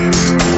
আমি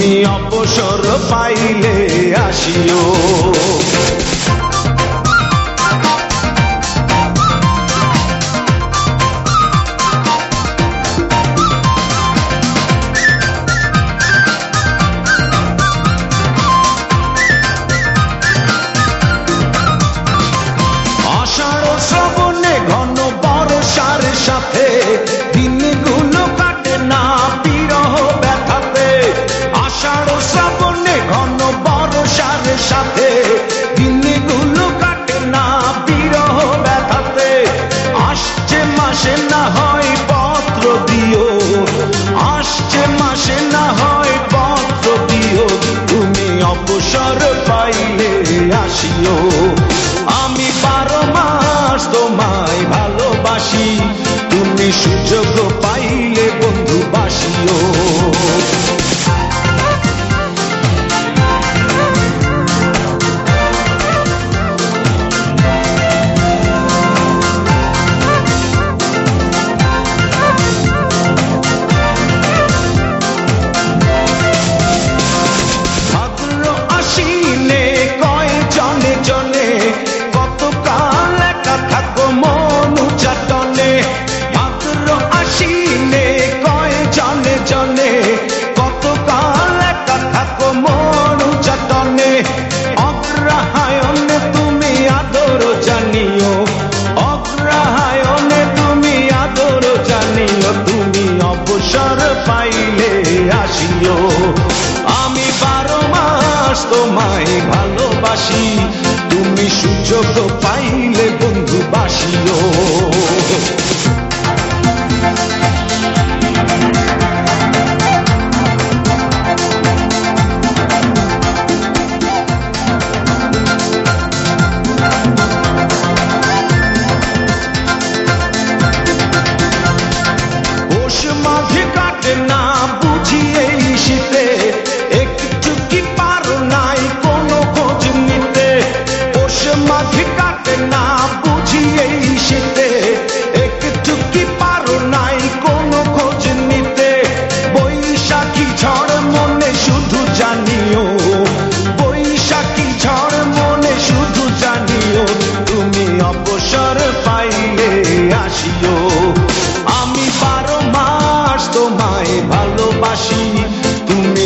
তুমি অবসর পাইলে আসিও। আসিও আমি বারো মাস তোমায় ভালোবাসি। তুমি সুযোগ পাইলে বন্ধু বাসিও। আসিও আমি বারো মাস তোমায় ভালোবাসি। তুমি সুযোগ পাইলে বন্ধু বাসিও। বুঝি এই শীতে